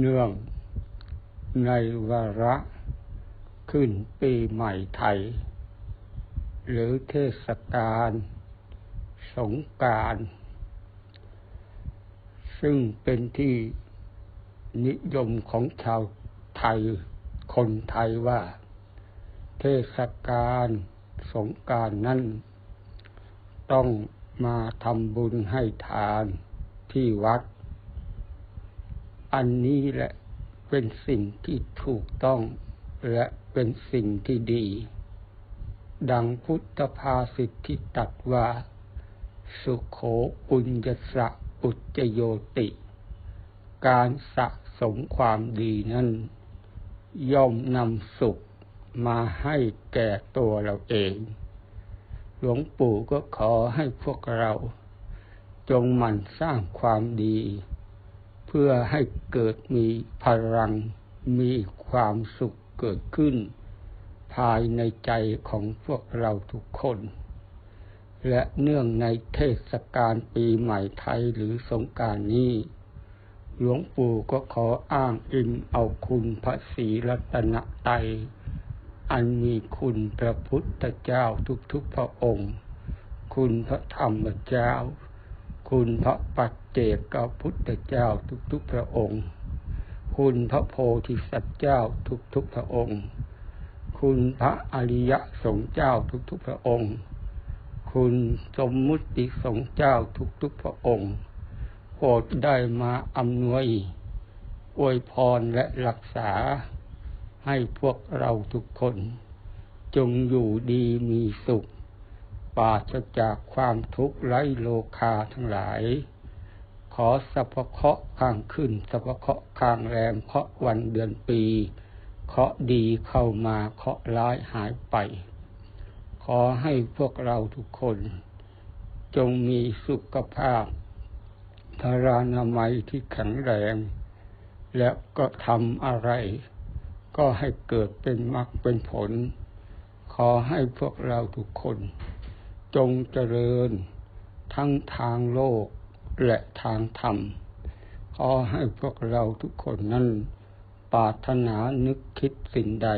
เนื่องในวาระขึ้นปีใหม่ไทย หรือเทศกาลสงกานต์ซึ่งเป็นที่นิยมของชาวไทย คนไทยว่า เทศกาลสงกานต์นั้น ต้องมาทำบุญให้ทานที่วัด อันนี้แหละเป็นสิ่งที่ถูกต้องและเป็นสิ่งที่ดี ดังพุทธภาษิตที่ตรัดว่า สุโขปุญญสะอุจโยติ การสะสมความดีนั้น ย่อมนำสุขมาให้แก่ตัวเราเอง หลวงปู่ก็ขอให้พวกเรา จงหมั่นสร้างความดี เพื่อให้เกิดมีพลัง มีความสุขเกิดขึ้น ภายในใจของพวกเราทุกคน และเนื่องในเทศกาลปีใหม่ไทยหรือสงการนี้ หลวงปู่ก็ขออ้างอิงเอาคุณพระศรีรัตนตรัยอันมีคุณพระพุทธเจ้าทุกๆพระองค์ คุณพระธรรมเจ้า คุณพระปัจเจกพุทธเจ้าทุกๆพระองค์ คุณพระโพธิสัตว์เจ้าทุกๆพระองค์ คุณพระอริยสงฆ์เจ้าทุกๆพระองค์ คุณสมมุติสงฆ์เจ้าทุกๆพระองค์โปรดได้มาอำนวยอวยพรและรักษาให้พวกเราทุกคน จงอยู่ดีมีสุข ปราศจากความทุกข์ไร้โลคาทั้งหลาย ขอสัพเคาะข้างขึ้นสัพเคาะข้างแรมเคาะวันเดือนปี เคาะดีเข้ามาเคาะร้ายหายไป ขอให้พวกเราทุกคน จงมีสุขภาพพรานามัยที่แข็งแรง แล้วก็ทำอะไร ก็ให้เกิดเป็นมรรคเป็นผล ขอให้พวกเราทุกคน จงเจริญทั้งทางโลกและทางธรรม ขอให้พวกเราทุกคนนั้นปรารถนานึกคิดสิ่งใด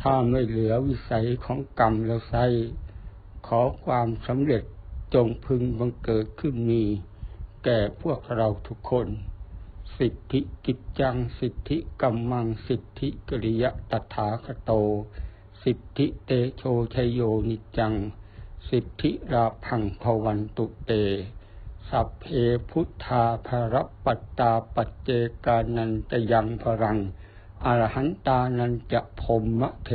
ถ้าไม่เหลือวิสัยของกรรมแล้วไซขอความสำเร็จจงพึงบังเกิดขึ้นมี แก่พวกเราทุกคน สิทธิกิจจัง สิทธิกัมมัง สิทธิกริยะตถาคโต สิทธิเตโชชยโยนิจัง สิทธิราพังพวันตุเต สัพเพพุทธาภรปัตตาปัจเจกานันจะยังพรังอรหันตานันจะพรหมเท